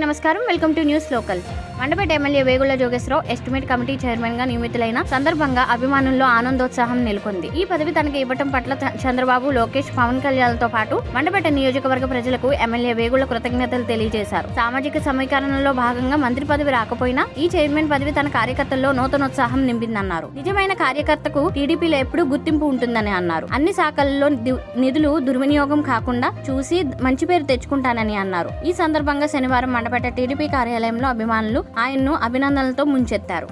నమస్కారం. Welcome to news local. Mandapeta MLA Vegulla Jogeswararao estimate committee చైర్మన్గా నియమితులైన సందర్భంగా అభిమానుల్లో ఆనందోత్సాహం నెలకొంది. ఈ పదవి తనకు ఇవ్వటం పట్ల చంద్రబాబు లోకేష్ పవన్ కళ్యాణ్తో పాటు మండపేట నియోజకవర్గ ప్రజలకు ఎమ్మెల్యే వేగుళ్ళ కృతజ్ఞతలు తెలియజేశారు. సామాజిక సమీకరణలో భాగంగా మంత్రి పదవి రాకపోయినా ఈ చైర్మన్ పదవి తన కార్యకర్తల్లో నూతనోత్సాహం నింపిందన్నారు. నిజమైన కార్యకర్తకు టీడీపీలో ఎప్పుడూ గుర్తింపు ఉంటుందని అన్నారు. అన్ని శాఖల్లో నిధులు దుర్వినియోగం కాకుండా చూసి మంచి పేరు తెచ్చుకుంటానని అన్నారు. ఈ సందర్భంగా శనివారం మండపేట టీడీపీ కార్యాలయంలో అభిమానులు ఆయన్ను అభినందనలతో ముంచెత్తారు.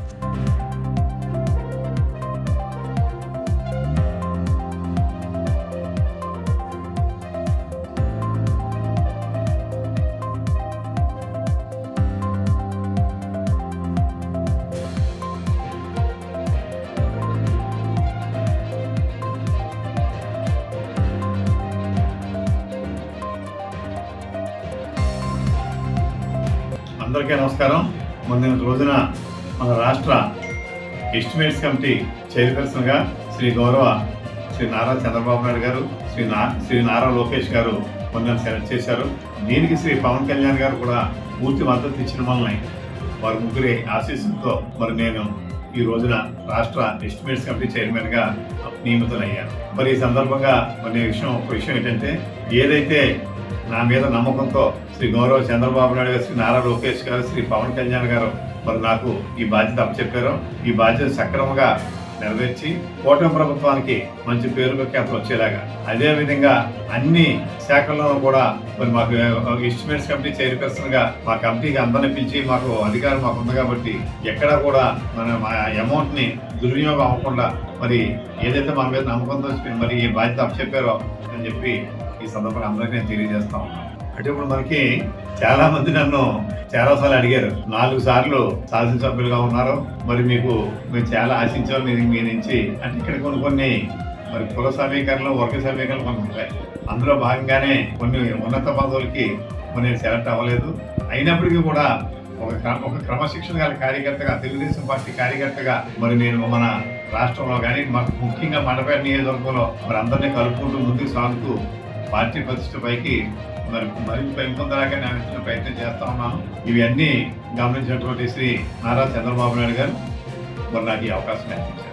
అందరికీ నమస్కారం. మొన్న రోజున మన రాష్ట్ర ఎస్టిమేట్స్ కమిటీ చైర్పర్సన్గా శ్రీ గౌరవ శ్రీ నారా చంద్రబాబు నాయుడు గారు శ్రీ నా శ్రీ నారా లోకేష్ గారు మొన్న సెలెక్ట్ చేశారు. దీనికి శ్రీ పవన్ కళ్యాణ్ గారు కూడా పూర్తి మద్దతు ఇచ్చిన వలన వారి ముగ్గురి ఆశీస్సులతో మరి నేను ఈ రోజున రాష్ట్ర ఎస్టిమేట్స్ కమిటీ చైర్మన్గా నియమితులయ్యాను మరి ఈ సందర్భంగా మరి విషయం ఒక విషయం ఏంటంటే ఏదైతే నా మీద నమ్మకంతో శ్రీ గౌరవ చంద్రబాబు నాయుడు గారు శ్రీ నారా లోకేష్ గారు శ్రీ పవన్ కళ్యాణ్ గారు మరి నాకు ఈ బాధ్యత అప్పచెప్పారు ఈ బాధ్యత సక్రమంగా నెరవేర్చి కూటమి ప్రభుత్వానికి మంచి పేరు ప్రఖ్యాతులు వచ్చేలాగా. అదే విధంగా అన్ని శాఖల్లోనూ కూడా మరి మాకు ఎస్టిమేట్స్ కమిటీ చైర్పర్సన్గా మా కమిటీకి అందరిని పిలిచి మాకు అధికారం మాకు ఉంది కాబట్టి ఎక్కడా కూడా మన మా అమౌంట్ని దుర్వినియోగం అవ్వకుండా మరి ఏదైతే మన మీద నమ్మకంతో మరి ఈ బాధ్యత అప్పచెప్పారో అని చెప్పి ఈ సందర్భంగా అందరికీ నేను తెలియజేస్తా ఉన్నాను. అంటే ఇప్పుడు మనకి చాలా మంది నన్ను చాలా సార్లు అడిగారు. నాలుగు సార్లు శాసనసభ్యులుగా ఉన్నారు. మరి మీకు మేము చాలా ఆశించాం మీ మీ నుంచి. అంటే ఇక్కడ కొన్ని కొన్ని మరి కుల సమీకరణలు వర్గ సమీకరణలు కొన్ని ఉంటాయి అందులో భాగంగానే కొన్ని ఉన్నత పదవులకి మరి నేను సెలెక్ట్ అవ్వలేదు. అయినప్పటికీ కూడా ఒక ఒక క్రమశిక్షణ గల కార్యకర్తగా తెలుగుదేశం పార్టీ కార్యకర్తగా మరి నేను మన రాష్ట్రంలో కానీ మాకు ముఖ్యంగా మండపేట నియోజకవర్గంలో మరి అందరినీ కలుపుకుంటూ ముందుకు సాగుతూ పార్టీ ప్రతిష్ట పైకి మరి మరింత పెంపొందడానికి నేను ఇచ్చిన ప్రయత్నం చేస్తా ఉన్నాను. ఇవన్నీ గమనించినటువంటి శ్రీ నారా చంద్రబాబు నాయుడు గారు మరి నాకు ఈ అవకాశం కల్పించారు.